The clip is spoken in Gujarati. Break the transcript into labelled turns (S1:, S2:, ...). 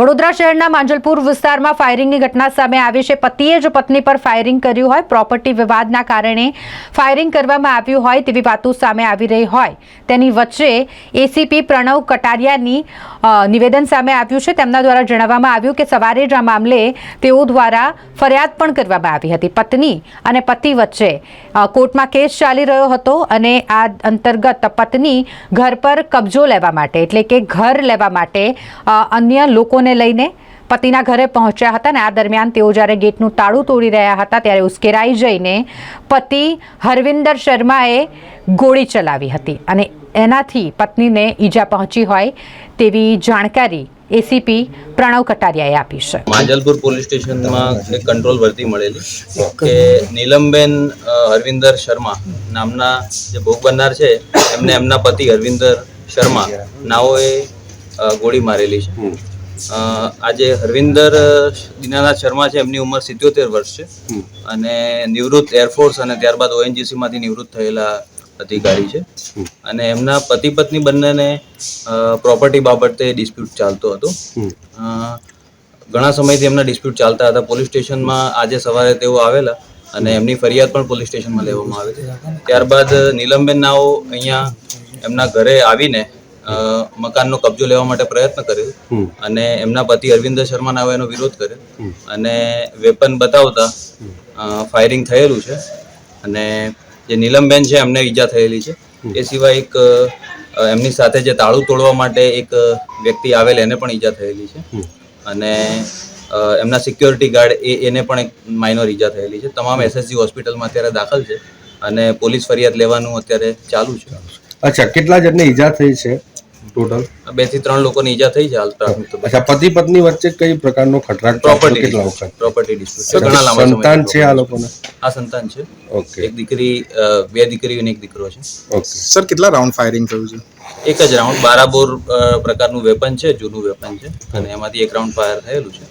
S1: વડોદરા શહેરના માંજલપુર વિસ્તારમાં ફાયરિંગની ઘટના સામે આવી છે. પતિએ જ પત્ની પર ફાયરિંગ કર્યું હોય પ્રોપર્ટી વિવાદના કારણે ફાયરિંગ કરવામાં આવ્યું હોય તેવી વાતો સામે આવી રહી હોય. તેની વચ્ચે એસીપી પ્રણવ કટારિયાની નિવેદન સામે આવ્યું છે. તેમના દ્વારા જણાવવામાં આવ્યું કે સવારે જ આ મામલે તેઓ દ્વારા ફરિયાદ પણ કરવામાં આવી હતી. પત્ની અને પતિ વચ્ચે કોર્ટમાં કેસ ચાલી રહ્યો હતો અને આ અંતર્ગત પત્ની ઘર પર કબજો લેવા માટે, એટલે કે ઘર લેવા માટે અન્ય લોકોને લઈને પતિના ઘરે પહોંચ્યા હતા અને આ દરમિયાન તેઓ જ્યારે ગેટનું તાળું તોડી રહ્યા હતા ત્યારે ઉશ્કેરાઈ જઈને પતિ હરવિંદર શર્માએ ગોળી ચલાવી હતી અને એનાથી પત્નીને ઈજા પહોંચી હોય તેવી જાણકારી એસીપી પ્રણવ કટારિયાએ આપી છે.
S2: માંજલપુર પોલીસ સ્ટેશનમાં એક કંટ્રોલ વર્તી મળેલી કે નીલમબેન હરવિંદર શર્મા નામના જે ભોગ બનનાર છે એમને એમના પતિ હરવિંદર શર્મા નાઓએ ગોળી મારેલી છે. આજે હરવિંદર દીનાનાથ શર્મા છે એમની ઉંમર સિત્યોતેર વર્ષ છે. અને નિવૃત્ત એરફોર્સ અને ત્યારબાદ ઓએનજીસીમાંથી માંથી નિવૃત્ત થયેલા અધિકારી છે. અને એમના પતિ પત્ની બંનેને પ્રોપર્ટી બાબતે ડિસ્પ્યુટ ચાલતો હતો. ઘણા સમયથી એમના ડિસ્પ્યુટ ચાલતા હતા. પોલીસ સ્ટેશનમાં આજે સવારે તેઓ આવેલા અને એમની ફરિયાદ પણ પોલીસ સ્ટેશનમાં લેવામાં આવી ત્યારબાદ નીલમબેન નાઓ અહીંયા એમના ઘરે આવીને મકાનનો કબજો લેવા માટે પ્રયત્ન કર્યો અને એમના પતિ અરવિંદ શર્મા નાઓએ એનો વિરોધ કર્યો. અને વેપન બતાવતા ફાયરિંગ થયેલું છે. અને જે નીલમબેન છે એમને ઈજા થયેલી છે. એ સિવાય એક એમની સાથે જે તાળું તોડવા માટે એક વ્યક્તિ આવેલ એને પણ ઈજા થયેલી છે. અને એમના સિક્યોરિટી ગાર્ડ એ એને પણ એક માઇનોર ઈજા થયેલી છે. તમામ એસએસજી હોસ્પિટલમાં અત્યારે દાખલ છે. અને પોલીસ ફરિયાદ લેવાનું અત્યારે ચાલુ છે.
S3: અચ્છા કેટલા જણને ઈજા થઈ છે? ટોટલ?
S2: બેથી ત્રણ લોકોની ઈજા થઈ છે હાલ
S3: અચ્છા પતિ પત્ની વચ્ચે કઈ પ્રકારનો ખટરાટ
S2: પ્રોપર્ટી
S3: કેટલા વખત?
S2: પ્રોપર્ટી ડિસ્પ્યુટ ઘણા લાંબા
S3: સંતાન છે આ લોકોને?
S2: આ સંતાન છે.
S3: ઓકે.
S2: એક દીકરી બે દીકરીઓ અને એક દીકરો છે.
S3: ઓકે.
S4: સર કેટલા રાઉન્ડ ફાયરિંગ થયું છે?
S2: એક જ રાઉન્ડ બારાબોર પ્રકારનું વેપન છે જૂનું વેપન છે. અને એમાંથી એક રાઉન્ડ ફાયર થયેલું છે.